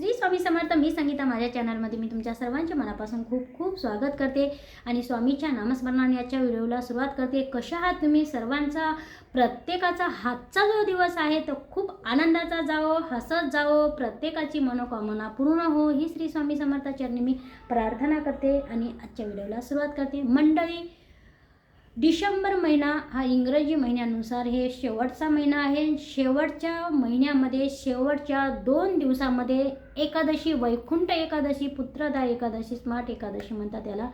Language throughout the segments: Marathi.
श्री स्वामी समर्थ मी संगीता माझ्या चॅनलमध्ये मी तुमच्या सर्वांच्या मनापासून खूप खूप स्वागत करते आणि स्वामीच्या नामस्मरणाने याच्या व्हिडिओला सुरुवात करते. कशा आहात तुम्ही? सर्वांचा प्रत्येकाचा हातचा जो दिवस आहे तो खूप आनंदाचा जावो हसत जावो प्रत्येकाची मनोकामना पूर्ण हो ही श्री स्वामी समर्थाचरणी मी प्रार्थना करते आणि आजच्या व्हिडिओला सुरुवात करते. मंडळी डिसेंबर महिना हा इंग्रजी महिन्यानुसार हे शेवटचा महिना आहे. शेवटच्या महिन्यामध्ये शेवटच्या दोन दिवसामध्ये एकादशी वैकुंठ एकादशी पुत्रदा एकादशी स्मार्ट एकादशी म्हणतात त्याला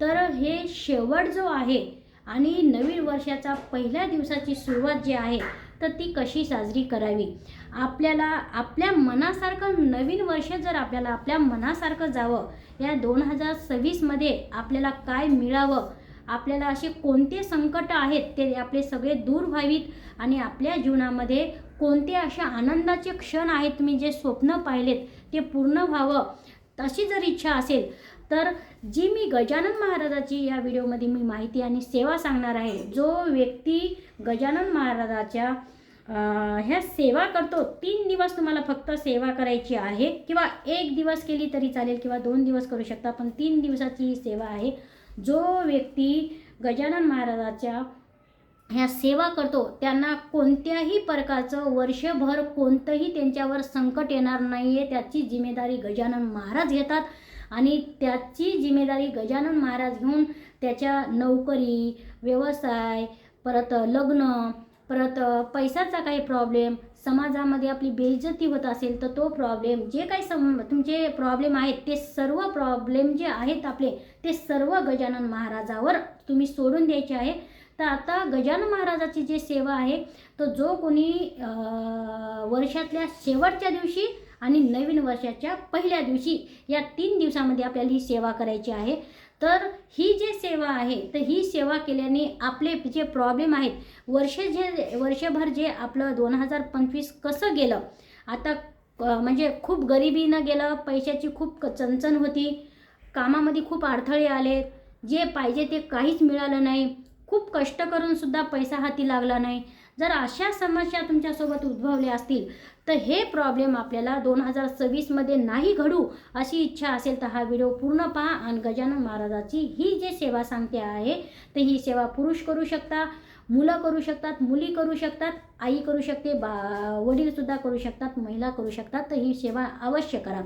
तर हे शेवट जो आहे आणि नवीन वर्षाचा पहिल्या दिवसाची सुरुवात जी आहे तर ती कशी साजरी करावी? आपल्याला आपल्या मनासारखं नवीन वर्ष जर आपल्याला आपल्या मनासारखं जावं या दोन हजार सव्वीसमध्ये आपल्याला काय मिळावं? आपल्याला असे कोणते संकट आहेत ते आपले सगळे दूर व्हावीत आणि आपल्या जीवनामध्ये कोणते अशा आनंदाचे क्षण आहेत तुम्ही जे स्वप्न पाहिलेत ते पूर्ण व्हावं तशी जर इच्छा असेल तर जी मी गजानन महाराजाची या व्हिडिओमध्ये मी माहिती आणि सेवा सांगणार आहे. जो व्यक्ती गजानन महाराजाच्या ह्या सेवा करतो तीन दिवस तुम्हाला फक्त सेवा करायची आहे किंवा एक दिवस केली तरी चालेल किंवा दोन दिवस करू शकता पण तीन दिवसाची ही सेवा आहे. जो व्यक्ती गजानन महाराजाच्या ह्या सेवा करतो त्यांना कोणत्याही प्रकारचं वर्षभर कोणतंही त्यांच्यावर संकट येणार नाही आहे त्याची जिम्मेदारी गजानन महाराज घेतात आणि त्याची जिम्मेदारी गजानन महाराज घेऊन त्याच्या नोकरी व्यवसाय परत लग्न परत पैशाचा काही प्रॉब्लेम समाजामध्ये आपली बेइज्जती होत असेल तर तो प्रॉब्लेम जे काही सम तुमचे प्रॉब्लेम आहेत ते सर्व प्रॉब्लेम जे आहेत आपले ते सर्व गजानन महाराजावर तुम्ही सोडून द्यायचे आहे. तर आता गजानन महाराजाची जी सेवा आहे तो जो कोणी वर्षातल्या शेवटच्या दिवशी आणि नवीन वर्षाच्या पहिल्या दिवशी या तीन दिवसामध्ये आपल्याला ही सेवा करायची आहे. तर ही जी सेवा आहे तर ही सेवा केल्याने आपले जे प्रॉब्लेम आहेत वर्ष जे वर्षभर जे आपलं दोन हजार पंचवीस कसं गेलं? आता म्हणजे खूप गरिबीनं गेलं पैशाची खूप चणचण होती कामामध्ये खूप अडथळे आले जे पाहिजे ते काहीच मिळालं नाही खूप कष्ट करूनसुद्धा पैसा हाती लागला नाही. जर अशा समस्या तुमच्यासोबत उद्भवल्या असतील तर हे प्रॉब्लेम आपल्याला दोन हजार सव्वीसमध्ये नाही घडू अशी इच्छा असेल तर हा व्हिडिओ पूर्ण पहा. आणि गजानन महाराजाची ही जी सेवा सांगते आहे तर ही सेवा पुरुष करू शकता मुलं करू शकतात मुली करू शकतात आई करू शकते बा वडीलसुद्धा करू शकतात महिला करू शकतात तर ही सेवा अवश्य करा.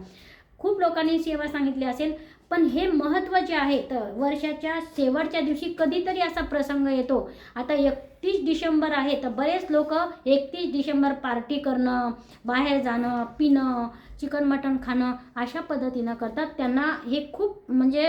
खूप लोकांनी सेवा सांगितली असेल पण हे महत्त्व जे आहे तर वर्षाच्या शेवटच्या दिवशी कधीतरी असा प्रसंग येतो. आता एकतीस डिसेंबर आहे तर बरेच लोक एकतीस डिसेंबर पार्टी करणं बाहेर जाणं पिणं चिकन मटण खाणं अशा पद्धतीनं करतात. त्यांना हे खूप म्हणजे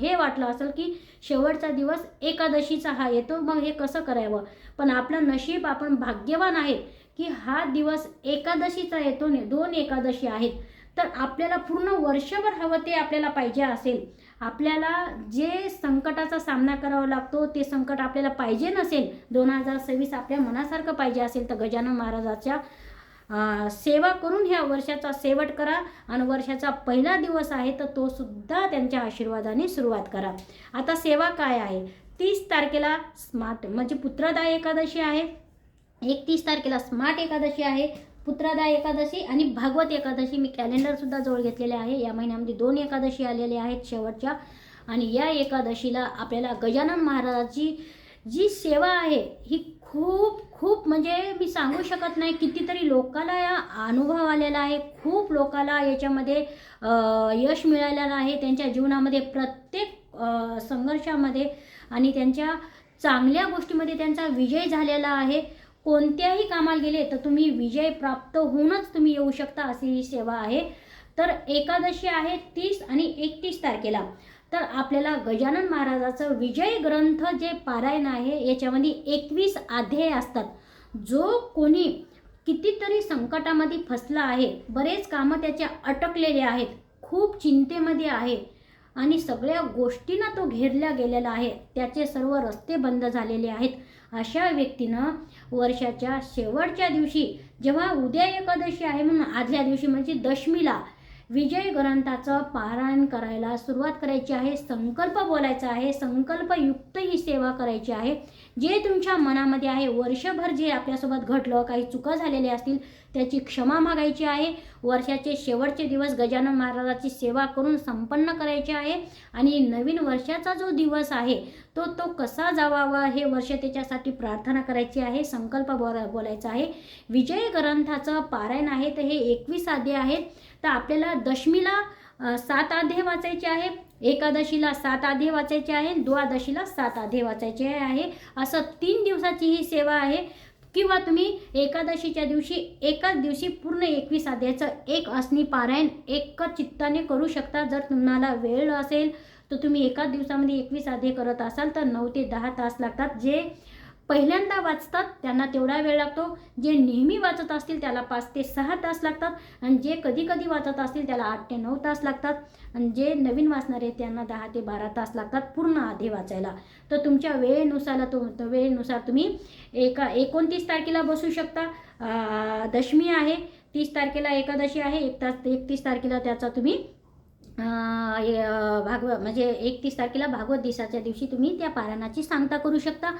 हे वाटलं असेल की शेवटचा दिवस एकादशीचा हा येतो मग हे कसं करावं? पण आपलं नशीब आपण भाग्यवान आहे की हा दिवस एकादशीचा येतो ने दोन एकादशी आहेत. तर आपल्याला पूर्ण वर्षभर हवं ते आपल्याला पाहिजे असेल. आपल्याला जे संकटाचा सामना करावा लागतो ते संकट आपल्याला पाहिजे नसेल दोन हजार सव्वीस आपल्या मनासारखं पाहिजे असेल तर गजानन महाराजाच्या सेवा करून ह्या वर्षाचा शेवट करा आणि वर्षाचा पहिला दिवस आहे तर तो सुद्धा त्यांच्या आशीर्वादाने सुरुवात करा. आता सेवा काय आहे? तीस तारखेला स्मार्ट म्हणजे पुत्रदा एकादशी आहे. एकतीस तारखेला स्मार्ट एकादशी आहे. पुत्रादा एकादशी आणि भागवत एकादशी मी कॅलेंडरसुद्धा जवळ घेतलेले आहे. या महिन्यामध्ये दोन एकादशी आलेल्या आहेत शेवटच्या. आणि या एकादशीला आपल्याला गजानन महाराजाची जी सेवा आहे ही खूप खूप म्हणजे मी सांगू शकत नाही. कितीतरी लोकाला या अनुभव आलेला आहे. खूप लोकाला याच्यामध्ये यश मिळालेलं आहे. त्यांच्या जीवनामध्ये प्रत्येक संघर्षामध्ये आणि त्यांच्या चांगल्या गोष्टीमध्ये त्यांचा विजय झालेला आहे. कोणत्याही कामाला गेले तर तुम्ही विजय प्राप्त होऊनच तुम्ही येऊ शकता अशी ही सेवा आहे. तर एकादशी आहे तीस आणि एकतीस तारखेला. तर आपल्याला गजानन महाराजाचं विजय ग्रंथ जे पारायण आहे याच्यामध्ये एकवीस अध्याय असतात. जो कोणी कितीतरी संकटामध्ये फसला आहे बरेच कामं त्याच्या अटकलेले आहेत खूप चिंतेमध्ये आहे. आणि सगळ्या गोष्टींना तो घेरल्या गेलेला आहे. त्याचे सर्व रस्ते बंद झालेले आहेत. अशा व्यक्तीनं वर्षाच्या शेवटच्या दिवशी जेव्हा उद्या एकादशी आहे म्हणून आदल्या दिवशी म्हणजे दशमीला विजय ग्रंथाचं पारायण करायला सुरुवात करायची आहे. संकल्प बोलायचा आहे. संकल्पयुक्त ही सेवा करायची आहे. जे तुमच्या मनामध्ये आहे वर्षभर जे आपल्यासोबत घडलं काही चुका झालेल्या असतील त्याची क्षमा मागायची आहे. वर्षाचे शेवटचे दिवस गजानन महाराजाची सेवा करून संपन्न करायचे आहे. आणि नवीन वर्षाचा जो दिवस आहे तो तो कसा जावावा हे वर्ष त्याच्यासाठी प्रार्थना करायची आहे संकल्प बोला बोलायचा आहे. विजय ग्रंथाचं पारायण आहे तर हे एकवीस आधी आहेत. तर आपल्याला दशमीला सात अध्याय वाचायचे आहे. एकादशीला सात अध्याय वाचायचे आहे. द्वादशीला सात अध्याय वाचायचे आहे. असं तीन दिवसाची ही सेवा आहे. किंवा तुम्ही एकादशीच्या दिवशी एकाच दिवशी पूर्ण एकवीस अध्यायाचं एक असणी पारायण एकच चित्ताने करू शकता. जर तुम्हाला वेळ असेल तर तुम्ही एकाच दिवसामध्ये एकवीस अध्याय करत असाल तर नऊ ते दहा तास लागतात. जे पहिल्यांदा वाचतात त्यांना तेवढा वेळ लागतो. जे नेहमी वाचत असतील त्याला पाच ते सहा तास लागतात. आणि जे कधी कधी वाचत असतील त्याला आठ ते नऊ तास लागतात. आणि जे नवीन वाचणारे त्यांना दहा ते बारा तास लागतात पूर्ण आधी वाचायला. तर तुमच्या वेळेनुसार तो वेळेनुसार तुम्ही एका एकोणतीस तारखेला बसू शकता. दशमी आहे तीस तारखेला एकादशी आहे एक तास एकतीस तारखेला त्याचा तुम्ही भागव म्हणजे एकतीस तारखेला भागवत दिसाच्या दिवशी तुम्ही त्या पारायणाची सांगता करू शकता.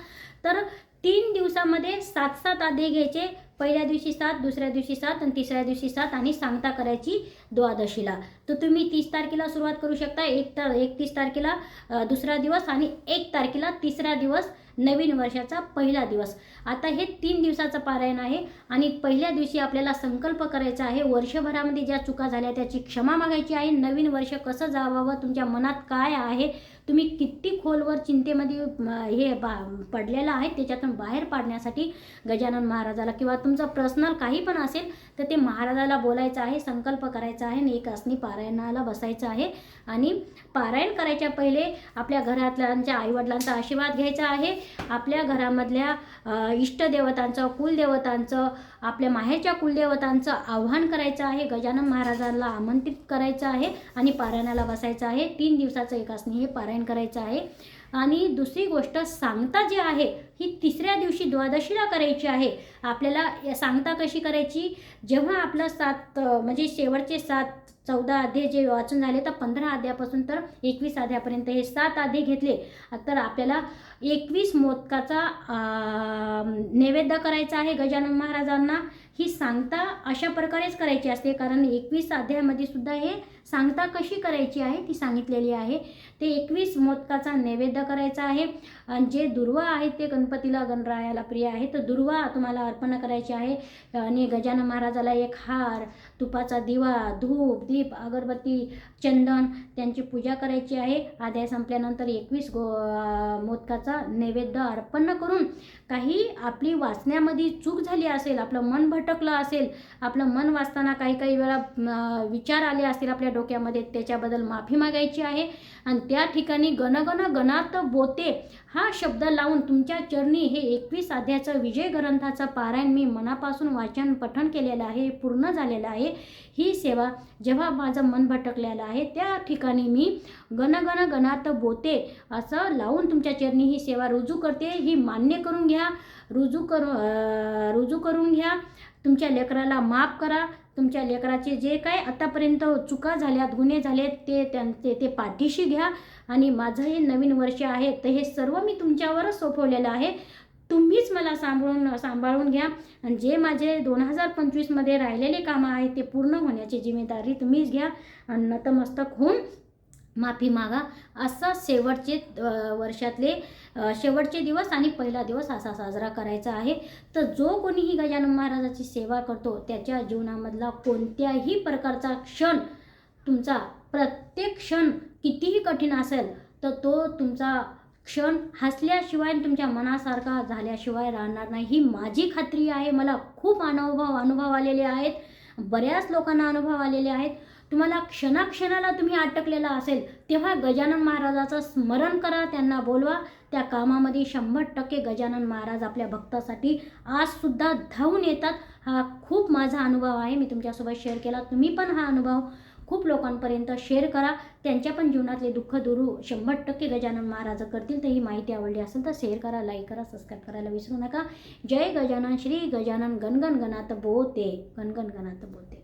तर तीन दिवसामध्ये सात सात आधे घ्यायचे. पहिल्या दिवशी सात दुसऱ्या दिवशी सात आणि तिसऱ्या दिवशी सात आणि सांगता करायची द्वादशीला. तर तुम्ही तीस तारखेला सुरुवात करू शकता. एक तर एकतीस तारखेला दुसरा दिवस आणि एक तारखेला तिसरा दिवस नवीन वर्षाचा पहिला दिवस. आता हे तीन दिवसाचं पारायण आहे आणि पहिल्या दिवशी आपल्याला संकल्प करायचा आहे वर्षभरामध्ये ज्या चुका झाल्या त्याची क्षमा मागायची आहे नवीन वर्ष कसं जावावं तुमच्या मनात काय आहे तुम्ही किती खोलवर चिंतेमध्ये हे बा पडलेलं आहे त्याच्यातून बाहेर पाडण्यासाठी गजानन महाराजाला किंवा तुमचं पर्सनल काही पण असेल तर ते महाराजाला बोलायचं आहे संकल्प करायचा आहे आणि एक असणी पारायणाला बसायचं आहे आणि पारायण करायच्या पहिले आपल्या घरातल्यांच्या आईवडिलांचा आशीर्वाद घ्यायचा आहे आपल्या घरामधल्या इष्टदेवतांचं कुलदेवतांचं आपल्या माहेरच्या कुलदेवतांचं आव्हान करायचं आहे गजानन महाराजांना आमंत्रित करायचं आहे आणि पारायणाला बसायचं आहे. तीन दिवसाचं एक असणी हे पारायण करायचं आहे. आणि दुसरी गोष्ट सांगता जी आहे ही तिसऱ्या दिवशी द्वादशीला करायची आहे. आपल्याला या सांगता कशी करायची? जेव्हा आपलं सात म्हणजे शेवटचे सात चौदा अध्याय जे वाचून झाले तर पंधरा अध्यापासून तर एकवीस अध्यापर्यंत हे सात अध्याय घेतले. तर आपल्याला एकवीस मोदकाचा नैवेद्य करायचा आहे गजानन महाराजांना. ही सांगता अशा प्रकारेच करायची असते कारण एकवीस अध्यायामध्ये सुद्धा हे सांगता कशी करायची आहे ती सांगितलेली आहे. ते एकवीस मोदकाचा नैवेद्य करायचा आहे. आणि जे दुर्वा आहेत ते गणपतीला गणरायाला प्रिय आहे. तर दुर्वा तुम्हाला अर्पण करायची आहे. आणि गजानन महाराजाला एक हार तुपाचा दिवा धूप दीप अगरबत्ती चंदन त्यांची पूजा करायची आहे. अध्याय संपल्यानंतर एकवीस गो मोदकाचा नैवेद्य अर्पण करून काही आपली वाचण्यामध्ये चूक झाली असेल आपलं मन भटकलं असेल आपलं मन वाचताना काही काही वेळा विचार आले असतील आपल्या डोक्यामध्ये त्याच्याबद्दल माफी मागायची आहे. आणि त्या ठिकाणी गणगण गणात बोते. हा शब्द लावून तुमच्या चरणी हे एकवीस अध्यायाचं विजय ग्रंथाचं पारायण मी मनापासून वाचन पठण केलेलं आहे पूर्ण झालेलं आहे. ही सेवा जेव्हा माझं मन भटकलेलं आहे त्या ठिकाणी मी गणगण गणात बोते असं लावून तुमच्या चरणी ही सेवा रुजू करते. ही मान्य करून घ्या रुजू करू रुजू करून घ्या. तुमच्या लेकराला माफ करा. तुमच्या लेकराचे जे काय आतापर्यंत चुका झाल्यात गुन्हे झालेत ते त्यांचे ते पाठीशी घ्या. आणि माझं हे नवीन वर्ष आहे तर हे सर्व मी तुमच्यावरच सोपवलेलं आहे. तुम्हीच मला सांभाळून सांभाळून घ्या. आणि जे माझे दोन हजार पंचवीसमध्ये राहिलेले कामं आहेत ते पूर्ण होण्याची जिम्मेदारी तुम्हीच घ्या. आणि नतमस्तक होऊन माफी मागा. असा शेवटचे वर्षातले शेवटचे दिवस आणि पहिला दिवस असा साजरा करायचा आहे. तर जो कोणीही गजानन महाराजाची सेवा करतो त्याच्या जीवनामधला कोणत्याही प्रकारचा क्षण तुमचा प्रत्येक क्षण कितीही कठीण असेल तर तो तुमचा क्षण हसल्याशिवाय तुमच्या मनासारखा झाल्याशिवाय राहणार नाही. ही माझी खात्री आहे. मला खूप अनुभव अनुभव आलेले आहेत. बऱ्याच लोकांना अनुभव आलेले आहेत. तुम्हाला क्षणाक्षणाला तुम्ही अटकलेला असेल तेव्हा गजानन महाराजाचं स्मरण करा त्यांना बोलवा. त्या कामामध्ये शंभर टक्के गजानन महाराज आपल्या भक्तासाठी आजसुद्धा धावून येतात. हा खूप माझा अनुभव आहे मी तुमच्यासोबत शेअर केला. तुम्ही पण हा अनुभव खूप लोकांपर्यंत शेअर करा. त्यांच्या पण जीवनातले दुःख दुरू शंभर टक्के गजानन महाराज करतील तर ही माहिती आवडली असेल तर शेअर करा लाईक करा सबस्क्राईब करायला विसरू नका. जय गजानन श्री गजानन गणगण गणात बोते. गणगण गणात बोते.